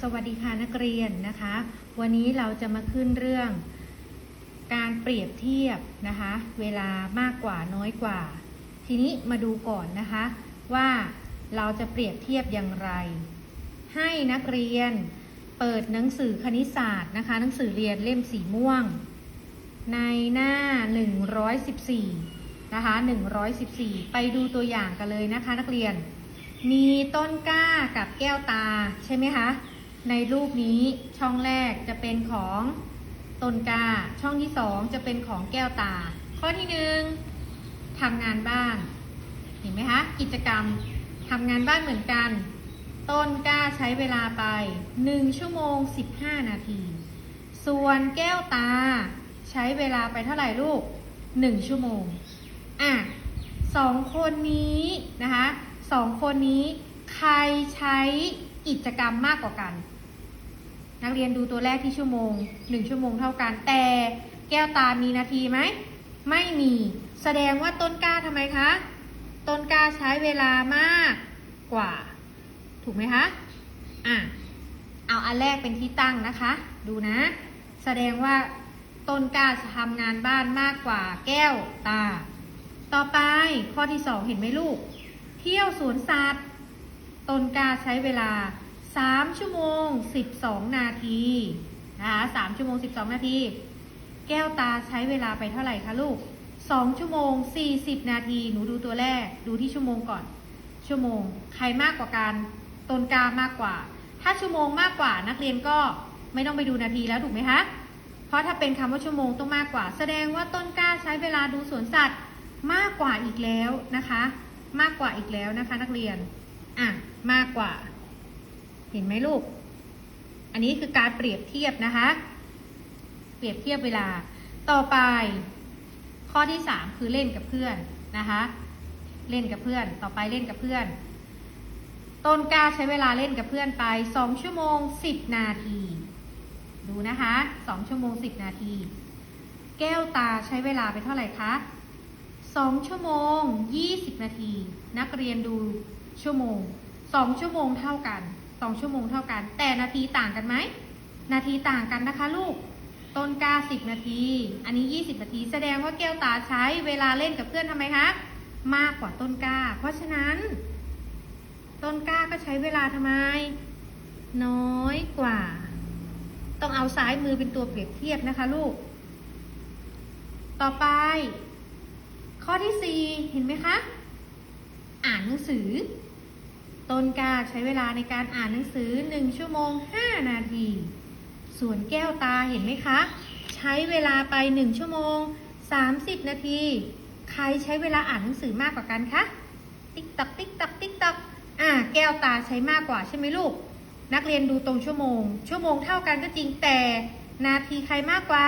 สวัสดีค่ะนักเรียนนะคะ วันนี้เราจะมาขึ้นเรื่อง การเปรียบเทียบนะคะ เวลามากกว่าน้อยกว่า ทีนี้มาดูก่อนนะคะ ว่าเราจะเปรียบเทียบอย่างไร ให้นักเรียนเปิดหนังสือคณิตศาสตร์นะคะ หนังสือเรียนเล่มสีม่วง ในหน้า 114 นะคะ 114 ไปดูตัวอย่างกันเลยนะคะ นักเรียนมีต้นกล้ากับแก้วตาใช่ไหมคะ ในรูปนี้ช่องแรกจะเป็นของตนกา ช่องที่สองจะเป็นของแก้วตา ข้อที่หนึ่งทำงานบ้าน เห็นไหมคะ กิจกรรมทำงานบ้านเหมือนกัน ต้นกล้าใช้เวลาไป 1 ชั่วโมง 15 นาที ส่วนแก้วตาใช้เวลาไปเท่าไหร่ลูก 1 ชั่วโมง อะสองคนนี้นะคะสองคนนี้ใครใช้กิจกรรมมากกว่ากัน นักเรียนดูตัวแรกที่ชั่วโมง 1 ชั่วโมงเท่ากัน แต่แก้วตามีนาทีไหม ไม่มี แสดงว่าต้นกล้าทำไมคะ ต้นกล้าใช้เวลามากกว่า ถูกไหมคะ อะ เอาอันแรกเป็นที่ตั้งนะคะ ดูนะ แสดงว่าต้นกล้าทำงานบ้านมากกว่าแก้วตา ต่อไปข้อที่สองเห็นไหมลูก เที่ยวสวนสัตว์ ต้นกล้าใช้เวลา 3 ชั่วโมง 12 นาทีนะคะ3ชั่วโมง 12 นาที แก้วตาใช้เวลาไปเท่าไหร่คะลูก 2 ชั่วโมง 40 นาที หนูดูตัวแรก ดูที่ชั่วโมงก่อน ชั่วโมง ใครมากกว่ากันต้นกามากกว่า ถ้าชั่วโมงมากกว่านักเรียนก็ไม่ต้องไปดูนาทีแล้วถูกไหมคะ เพราะถ้าเป็นคำว่าชั่วโมงต้องมากกว่า แสดงว่าต้นกล้าใช้เวลาดูสวนสัตว์มากกว่าอีกแล้วนะคะ มากกว่าอีกแล้วนะคะ นักเรียน อะ มากกว่า เห็นไหมลูก อันนี้คือการเปรียบเทียบนะคะ เปรียบเทียบเวลา ต่อไป ข้อที่สามคือเล่นกับเพื่อนนะคะ เล่นกับเพื่อน ต่อไปเล่นกับเพื่อน ต้นกล้าใช้เวลาเล่นกับเพื่อนไป2ชั่วโมง10นาที ดูนะคะ2ชั่วโมง10นาที แก้วตาใช้เวลาไปเท่าไหร่คะ2ชั่วโมง20นาที นักเรียนดูชั่วโมง2ชั่วโมงเท่ากัน 2 ชั่วโมงเท่ากัน แต่นาทีต่างกันไหม นาทีต่างกันนะคะลูก ต้นกา10 นาที อันนี้ 20 นาที แสดงว่าแก้วตาใช้เวลาเล่นกับเพื่อนทำไมคะ มากกว่าต้นกาเพราะฉะนั้น ต้นกาก็ใช้เวลาทำไม น้อยกว่า ต้องเอาซ้ายมือเป็นตัวเปรียบเทียบนะคะลูก ต่อไป ข้อที่สี่เห็นไหมคะ อ่านหนังสือ ต้นกาใช้เวลาในการอ่านหนังสือ 1 ชั่วโมง 5 นาที ส่วนแก้วตาเห็นไหมคะ ใช้เวลาไป 1 ชั่วโมง 30 นาที ใครใช้เวลาอ่านหนังสือมากกว่ากันคะ ติ๊กตักติ๊กตักติ๊กตักอ่าแก้วตาใช้มากกว่าใช่ไหมลูก นักเรียนดูตรงชั่วโมง ชั่วโมงเท่ากันก็จริงแต่นาทีใครมากกว่า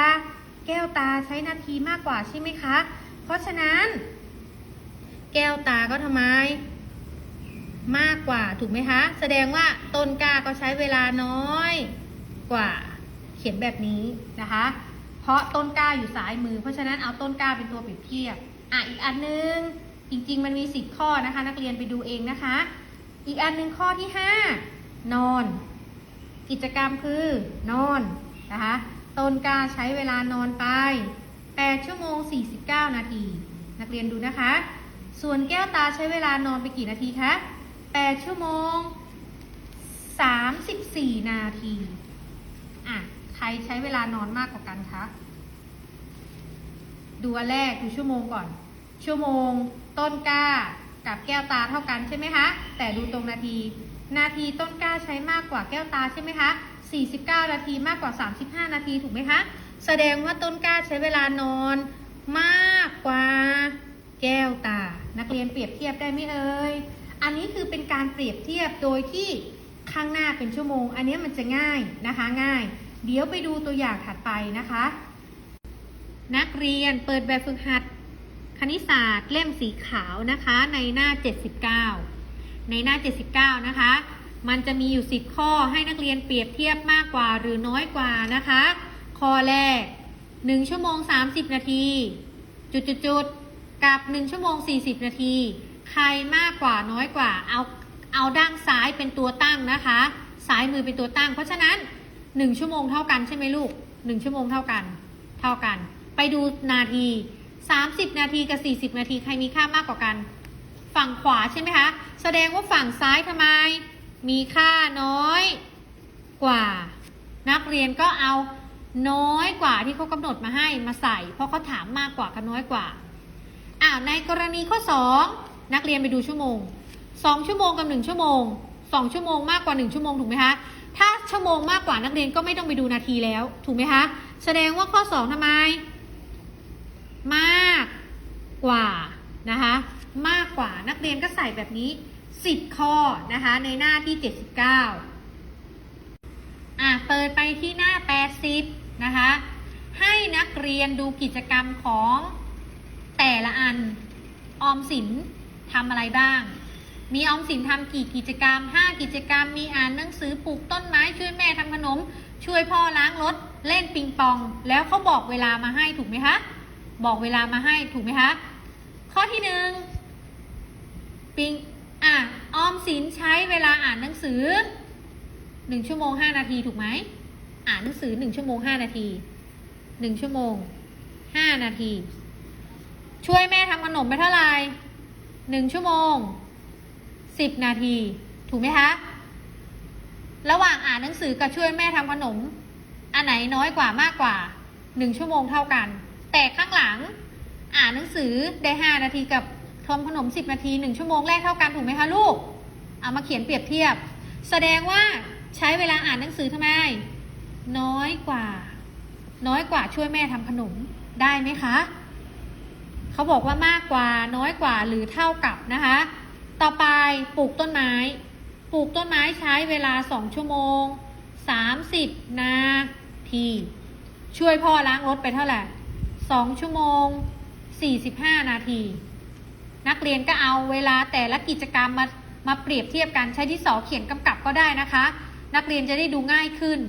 แก้วตาใช้นาทีมากกว่าใช่ไหมคะ เพราะฉะนั้น แก้วตาก็ทำไม มากกว่าถูกไหมคะ แสดงว่าต้นกล้าก็ใช้เวลาน้อยกว่าเขียนแบบนี้นะคะ เพราะต้นกล้าอยู่ซ้ายมือ เพราะฉะนั้นเอาต้นกล้าเป็นตัวเปรียบเทียบอะอีกอันนึง จริง ๆ มันมีสิบข้อนะคะ นักเรียนไปดูเองนะคะ อีกอันหนึ่งข้อที่ห้านอน กิจกรรมคือนอนนะคะต้นกล้าใช้เวลานอนไป8ชั่วโมง 49 นาที นักเรียนดูนะคะ ส่วนแก้วตาใช้เวลานอนไปกี่นาทีคะ 8 ชั่วโมง 34 นาที อะ ใครใช้เวลานอนมากกว่ากันคะ ดูอันแรกดูชั่วโมงก่อน ชั่วโมงต้นกล้ากับแก้วตาเท่ากันใช่ไหมคะ แต่ดูตรงนาที นาทีต้นกล้าใช้มากกว่าแก้วตาใช่ไหมคะ 49 นาทีมากกว่า 35 นาทีถูกไหมคะ แสดงว่าต้นกล้าใช้เวลานอนมากกว่าแก้วตา นักเรียนเปรียบเทียบได้ไหมเอ่ย อันนี้คือเป็นการเปรียบเทียบโดยที่ข้างหน้าเป็นชั่วโมง อันนี้มันจะง่ายนะคะง่าย เดี๋ยวไปดูตัวอย่างถัดไปนะคะ นักเรียนเปิดแบบฝึกหัด คณิตศาสตร์เล่มสีขาวนะคะในหน้า 79 ในหน้า 79 นะคะ มันจะมีอยู่ 10 ข้อให้นักเรียนเปรียบเทียบมากกว่าหรือน้อยกว่านะคะ ข้อแรก 1 ชั่วโมง 30 นาที จุดๆกับ 1 ชั่วโมง 40 นาที ใครมากกว่าน้อยกว่า เอาเอาด้านซ้ายเป็นตัวตั้งนะคะ ซ้ายมือเป็นตัวตั้ง เพราะฉะนั้นหนึ่งชั่วโมงเท่ากันใช่ไหมลูกหนึ่งชั่วโมงเท่ากัน เท่ากัน ไปดูนาทีสามสิบนาทีกับสี่สิบนาทีใครมีค่ามากกว่ากัน ฝั่งขวาใช่ไหมคะ แสดงว่าฝั่งซ้ายทำไม มีค่าน้อยกว่า นักเรียนก็เอาน้อยกว่าที่เขากำหนดมาให้มาใส่ เพราะเขาถามมากกว่ากับน้อยกว่าอ้าวในกรณีข้อ 2 นักเรียนไปดูชั่วโมง 2 ชั่วโมงกับ 1 ชั่วโมง 2 ชั่วโมงมากกว่า 1 ชั่วโมงถูกไหมคะ ถ้าชั่วโมงมากกว่านักเรียนก็ไม่ต้องไปดูนาทีแล้ว ถูกไหมคะ แสดงว่าข้อ 2ทำไม มากกว่านะคะ มากกว่านักเรียนก็ใส่แบบนี้ 10 ข้อนะคะ ในหน้าที่ 79อะเปิดไปที่หน้า 80 นะคะ ให้นักเรียนดูกิจกรรมของแต่ละอันออมสิน ทำอะไรบ้าง มีออมสินทำกี่กิจกรรม 5 กิจกรรม มีอ่านหนังสือปลูกต้นไม้ช่วยแม่ทำขนม ช่วยพ่อล้างรถ เล่นปิงปอง แล้วเขาบอกเวลามาให้ถูกไหมคะ บอกเวลามาให้ถูกไหมคะ ข้อที่หนึ่งปิงอะออมสินใช้เวลาอ่านหนังสือหนึ่งชั่วโมงห้านาทีถูกไหมอ่านหนังสือหนึ่งชั่วโมงห้านาทีหนึ่งชั่วโมงห้านาที ช่วยแม่ทำขนมไปเท่าไหร่ หนึ่งชั่วโมงสิบนาที ถูกไหมคะ ระหว่างอ่านหนังสือกับช่วยแม่ทำขนม อันไหนน้อยกว่ามากกว่าหนึ่งชั่วโมงเท่ากัน แต่ข้างหลังอ่านหนังสือได้ห้านาทีกับทำขนมสิบนาทีหนึ่งชั่วโมงแรกเท่ากันถูกไหมคะลูก เอามาเขียนเปรียบเทียบ แสดงว่าใช้เวลาอ่านหนังสือทำไม น้อยกว่า น้อยกว่าช่วยแม่ทำขนมได้ไหมคะ เขาบอกว่ามากกว่าน้อยกว่าหรือเท่ากับนะคะ ต่อไปปลูกต้นไม้ ปลูกต้นไม้ใช้เวลา 2 ชั่วโมง 30 นาที ช่วยพ่อล้างรถไปเท่าไหร่ 2 ชั่วโมง 45 นาที นักเรียนก็เอาเวลาแต่ละกิจกรรมมามาเปรียบเทียบกันใช้ที่สอเขียนกำกับก็ได้นะคะ นักเรียนจะได้ดูง่ายขึ้น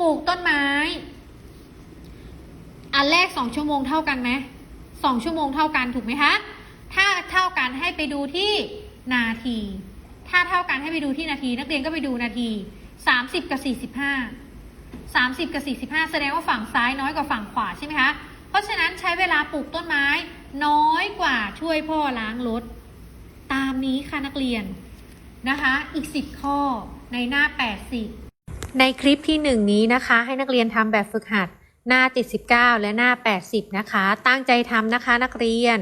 ปลูกต้นไม้ อันแรก 2 ชั่วโมงเท่ากันไหม สองชั่วโมงเท่ากันถูกไหมคะ ถ้าเท่ากันให้ไปดูที่นาที ถ้าเท่ากันให้ไปดูที่นาที นักเรียนก็ไปดูนาที 30 กับ 45 30 กับ 45 แสดงว่าฝั่งซ้ายน้อยกว่าฝั่งขวาใช่ไหมคะ เพราะฉะนั้นใช้เวลาปลูกต้นไม้ น้อยกว่าช่วยพ่อล้างรถ ตามนี้ค่ะนักเรียนนะคะ อีก 10 ข้อในหน้า 80 ในคลิปที่ 1 นี้นะคะ ให้นักเรียนทำแบบฝึกหัด หน้า 79 และหน้า 80 นะคะ ตั้งใจทำนะคะนักเรียน